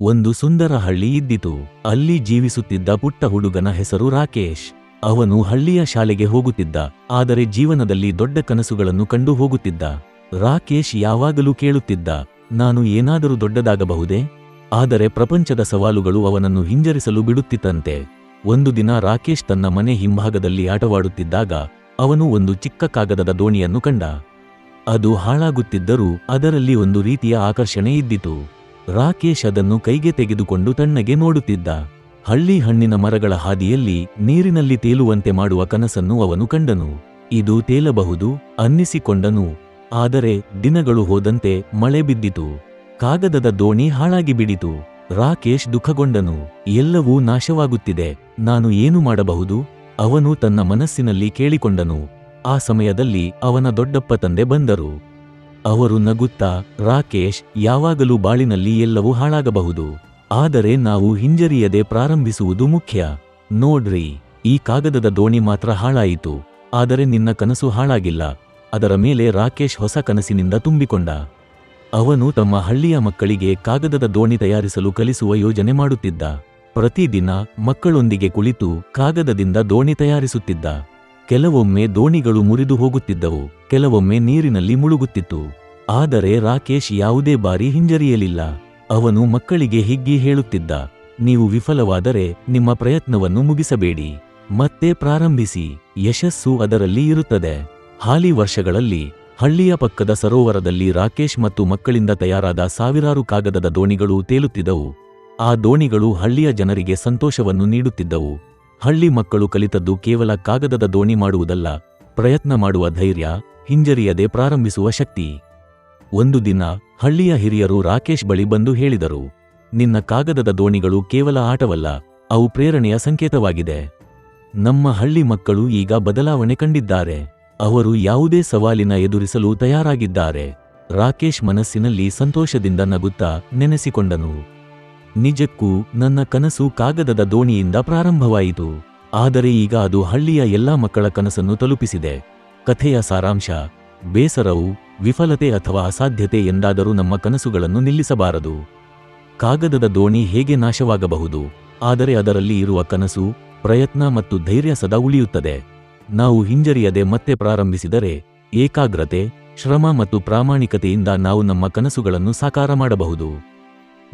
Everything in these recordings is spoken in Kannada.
ಒಂದು ಸುಂದರ ಹಳ್ಳಿ ಇದ್ದಿತು. ಅಲ್ಲಿ ಜೀವಿಸುತ್ತಿದ್ದ ಪುಟ್ಟ ಹುಡುಗನ ಹೆಸರು ರಾಕೇಶ್. ಅವನು ಹಳ್ಳಿಯ ಶಾಲೆಗೆ ಹೋಗುತ್ತಿದ್ದ. ಆದರೆ ಜೀವನದಲ್ಲಿ ದೊಡ್ಡ ಕನಸುಗಳನ್ನು ಕಂಡು ಹೋಗುತ್ತಿದ್ದ. ರಾಕೇಶ್ ಯಾವಾಗಲೂ ಕೇಳುತ್ತಿದ್ದ, ನಾನು ಏನಾದರೂ ದೊಡ್ಡದಾಗಬಹುದೇ? ಆದರೆ ಪ್ರಪಂಚದ ಸವಾಲುಗಳು ಅವನನ್ನು ಹಿಂಜರಿಸಲು ಬಿಡುತ್ತಿತ್ತಂತೆ. ಒಂದು ದಿನ ರಾಕೇಶ್ ತನ್ನ ಮನೆ ಹಿಂಭಾಗದಲ್ಲಿ ಆಟವಾಡುತ್ತಿದ್ದಾಗ, ಅವನು ಒಂದು ಚಿಕ್ಕ ಕಾಗದದ ದೋಣಿಯನ್ನು ಕಂಡ. ಅದು ಹಾಳಾಗುತ್ತಿದ್ದರೂ ಅದರಲ್ಲಿ ಒಂದು ರೀತಿಯ ಆಕರ್ಷಣೆ ಇದ್ದಿತು. ರಾಕೇಶ್ ಅದನ್ನು ಕೈಗೆ ತೆಗೆದುಕೊಂಡು ತಣ್ಣಗೆ ನೋಡುತ್ತಿದ್ದ. ಹಳ್ಳಿ ಹಣ್ಣಿನ ಮರಗಳ ಹಾದಿಯಲ್ಲಿ ನೀರಿನಲ್ಲಿ ತೇಲುವಂತೆ ಮಾಡುವ ಕನಸನ್ನು ಅವನು ಕಂಡನು. ಇದು ತೇಲಬಹುದು, ಅನ್ನಿಸಿಕೊಂಡನು. ಆದರೆ ದಿನಗಳು ಹೋದಂತೆ ಮಳೆ ಬಿದ್ದಿತು. ಕಾಗದದ ದೋಣಿ ಹಾಳಾಗಿ ಬಿಡಿತು. ರಾಕೇಶ್ ದುಃಖಗೊಂಡನು. ಎಲ್ಲವೂ ನಾಶವಾಗುತ್ತಿದೆ. ನಾನು ಏನು ಮಾಡಬಹುದು? ಅವನು ತನ್ನ ಮನಸ್ಸಿನಲ್ಲಿ ಕೇಳಿಕೊಂಡನು. ಆ ಸಮಯದಲ್ಲಿ ಅವನ ದೊಡ್ಡಪ್ಪ ತಂದೆ ಬಂದರು. ಅವರು ನಗುತ್ತಾ, ರಾಕೇಶ್ ಯಾವಾಗಲೂ ಬಾಳಿನಲ್ಲಿ ಎಲ್ಲವೂ ಹಾಳಾಗಬಹುದು. ಆದರೆ ನಾವು ಹಿಂಜರಿಯದೆ ಪ್ರಾರಂಭಿಸುವುದು ಮುಖ್ಯ. ನೋಡ್ರಿ, ಈ ಕಾಗದದ ದೋಣಿ ಮಾತ್ರ ಹಾಳಾಯಿತು. ಆದರೆ ನಿನ್ನ ಕನಸು ಹಾಳಾಗಿಲ್ಲ. ಅದರ ಮೇಲೆ ರಾಕೇಶ್ ಹೊಸ ಕನಸಿನಿಂದ ತುಂಬಿಕೊಂಡ. ಅವನು ತಮ್ಮ ಹಳ್ಳಿಯ ಮಕ್ಕಳಿಗೆ ಕಾಗದದ ದೋಣಿ ತಯಾರಿಸಲು ಕಲಿಸುವ ಯೋಜನೆ ಮಾಡುತ್ತಿದ್ದ. ಪ್ರತಿದಿನ ಮಕ್ಕಳೊಂದಿಗೆ ಕುಳಿತು ಕಾಗದದಿಂದ ದೋಣಿ ತಯಾರಿಸುತ್ತಿದ್ದ. ಕೆಲವೊಮ್ಮೆ ದೋಣಿಗಳು ಮುರಿದು ಹೋಗುತ್ತಿದ್ದವು, ಕೆಲವೊಮ್ಮೆ ನೀರಿನಲ್ಲಿ ಮುಳುಗುತ್ತಿತ್ತು. ಆದರೆ ರಾಕೇಶ್ ಯಾವುದೇ ಬಾರಿ ಹಿಂಜರಿಯಲಿಲ್ಲ. ಅವನು ಮಕ್ಕಳಿಗೆ ಹಿಗ್ಗಿ ಹೇಳುತ್ತಿದ್ದ, ನೀವು ವಿಫಲವಾದರೆ ನಿಮ್ಮ ಪ್ರಯತ್ನವನ್ನು ಮುಗಿಸಬೇಡಿ. ಮತ್ತೆ ಪ್ರಾರಂಭಿಸಿ. ಯಶಸ್ಸು ಅದರಲ್ಲಿ ಇರುತ್ತದೆ. ಹಾಲಿ ವರ್ಷಗಳಲ್ಲಿ, ಹಳ್ಳಿಯ ಪಕ್ಕದ ಸರೋವರದಲ್ಲಿ ರಾಕೇಶ್ ಮತ್ತು ಮಕ್ಕಳಿಂದ ತಯಾರಾದ ಸಾವಿರಾರು ಕಾಗದದ ದೋಣಿಗಳು ತೇಲುತ್ತಿದ್ದವು. ಆ ದೋಣಿಗಳು ಹಳ್ಳಿಯ ಜನರಿಗೆ ಸಂತೋಷವನ್ನು ನೀಡುತ್ತಿದ್ದವು. ಹಳ್ಳಿ ಮಕ್ಕಳು ಕಲಿತದ್ದು ಕೇವಲ ಕಾಗದದ ದೋಣಿ ಮಾಡುವುದಲ್ಲ, ಪ್ರಯತ್ನ ಮಾಡುವ ಧೈರ್ಯ, ಹಿಂಜರಿಯದೆ ಪ್ರಾರಂಭಿಸುವ ಶಕ್ತಿ. ಒಂದು ದಿನ ಹಳ್ಳಿಯ ಹಿರಿಯರು ರಾಕೇಶ್ ಬಳಿ ಬಂದು ಹೇಳಿದರು, ನಿನ್ನ ಕಾಗದದ ದೋಣಿಗಳು ಕೇವಲ ಆಟವಲ್ಲ, ಅವು ಪ್ರೇರಣೆಯ ಸಂಕೇತವಾಗಿದೆ. ನಮ್ಮ ಹಳ್ಳಿ ಮಕ್ಕಳು ಈಗ ಬದಲಾವಣೆ ಕಂಡಿದ್ದಾರೆ. ಅವರು ಯಾವುದೇ ಸವಾಲಿನ ಎದುರಿಸಲು ತಯಾರಾಗಿದ್ದಾರೆ. ರಾಕೇಶ್ ಮನಸ್ಸಿನಲ್ಲಿ ಸಂತೋಷದಿಂದ ನಗುತ್ತಾ ನೆನೆಸಿಕೊಂಡನು. ನಿಜಕ್ಕೂ ನನ್ನ ಕನಸು ಕಾಗದದ ದೋಣಿಯಿಂದ ಪ್ರಾರಂಭವಾಯಿತು. ಆದರೆ ಈಗ ಅದು ಹಳ್ಳಿಯ ಎಲ್ಲಾ ಮಕ್ಕಳ ಕನಸನ್ನು ತಲುಪಿಸಿದೆ. ಕಥೆಯ ಸಾರಾಂಶ, ಬೇಸರವು, ವಿಫಲತೆ ಅಥವಾ ಅಸಾಧ್ಯತೆ ಎಂದಾದರೂ ನಮ್ಮ ಕನಸುಗಳನ್ನು ನಿಲ್ಲಿಸಬಾರದು. ಕಾಗದದ ದೋಣಿ ಹೇಗೆ ನಾಶವಾಗಬಹುದು, ಆದರೆ ಅದರಲ್ಲಿ ಇರುವ ಕನಸು, ಪ್ರಯತ್ನ ಮತ್ತು ಧೈರ್ಯ ಸದಾ ಉಳಿಯುತ್ತದೆ. ನಾವು ಹಿಂಜರಿಯದೆ ಮತ್ತೆ ಪ್ರಾರಂಭಿಸಿದರೆ, ಏಕಾಗ್ರತೆ, ಶ್ರಮ ಮತ್ತು ಪ್ರಾಮಾಣಿಕತೆಯಿಂದ ನಾವು ನಮ್ಮ ಕನಸುಗಳನ್ನು ಸಾಕಾರ ಮಾಡಬಹುದು.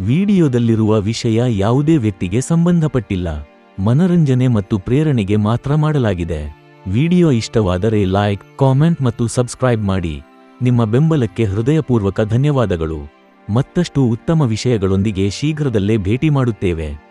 ವಿಡಿಯೋದಲ್ಲಿರುವ ವಿಷಯ ಯಾವುದೇ ವ್ಯಕ್ತಿಗೆ ಸಂಬಂಧಪಟ್ಟಿಲ್ಲ. ಮನರಂಜನೆ ಮತ್ತು ಪ್ರೇರಣೆಗೆ ಮಾತ್ರ ಮಾಡಲಾಗಿದೆ. ವಿಡಿಯೋ ಇಷ್ಟವಾದರೆ ಲೈಕ್, ಕಾಮೆಂಟ್ ಮತ್ತು ಸಬ್ಸ್ಕ್ರೈಬ್ ಮಾಡಿ. ನಿಮ್ಮ ಬೆಂಬಲಕ್ಕೆ ಹೃದಯಪೂರ್ವಕ ಧನ್ಯವಾದಗಳು. ಮತ್ತಷ್ಟು ಉತ್ತಮ ವಿಷಯಗಳೊಂದಿಗೆ ಶೀಘ್ರದಲ್ಲೇ ಭೇಟಿ ಮಾಡುತ್ತೇವೆ.